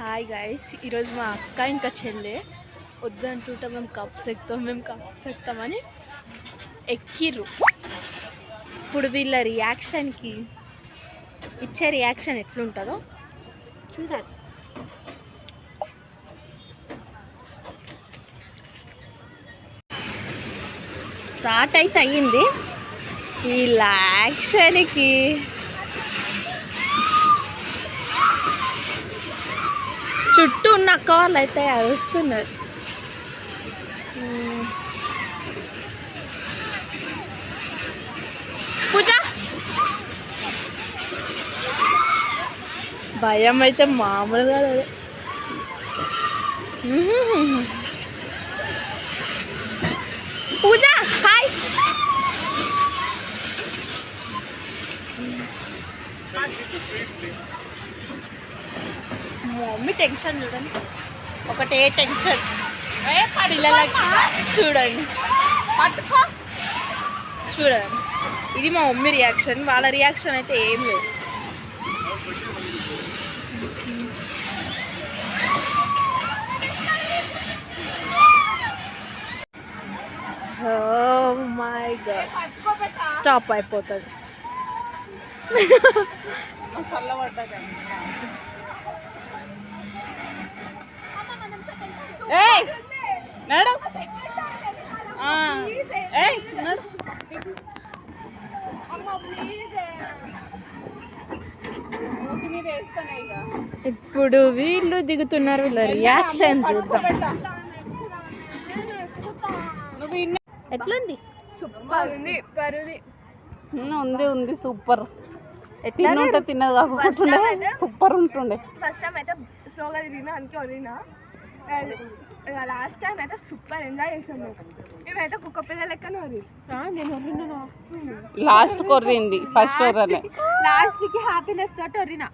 Hi guys ఈరోజు మా అక్క ఇంకా చెల్లె. వద్దంటుంటాం మేము కప్స్ ఎక్కుతాం మేము కప్స్ ఎక్కుతామని ఎక్కిర్రు. ఇప్పుడు వీళ్ళ రియాక్షన్కి ఇచ్చే రియాక్షన్ ఎట్లుంటుందో చూడాలి. స్టార్ట్ అయితే అయ్యింది. వీళ్ళ యాక్షన్కి చుట్టూ ఉన్న అక్క వాళ్ళు అయితే అరుస్తున్నారు మ్మ్. పూజ భయం అయితే మామూలుగా లేదు మ్మ్. పూజ హాయ్ మా మమ్మీ టెన్షన్ చూడండి. ఒకటే టెన్షన్. పిల్లలకి చూడండి. పట్టుకో. చూడండి. ఇది మా మమ్మీ రియాక్షన్ వాళ్ళ రియాక్షన్ అయితే ఏం లేదు. మై గాడ్ స్టాప్ అయిపోతుంది. ఏయ్ నడు ఆ, ఏయ్ నడు ఇప్పుడు వీళ్ళు దిగుతున్నారు వీళ్ళ రియాక్షన్ చూద్దాం. ఎట్లుంది? ఉంది. ఉంది సూపర్. ఎట్లా తిన్నుంటే తిన్నది కాకుంటుండే సూపర్ ఉంటుండే. ఫస్ట్ టైం అయితే స్లోగా తిరిగినా అందుకే వదిలినా. లాస్ట్ టైం అయితే సూపర్ ఎంజాయ్ చేసాం మేము మేమైతే కుక్క పిల్ల లెక్కనే లాస్ట్ కొర్రింది ఫస్ట్ లాస్ట్కి హ్యాపీనెస్ తోటి వదిలినా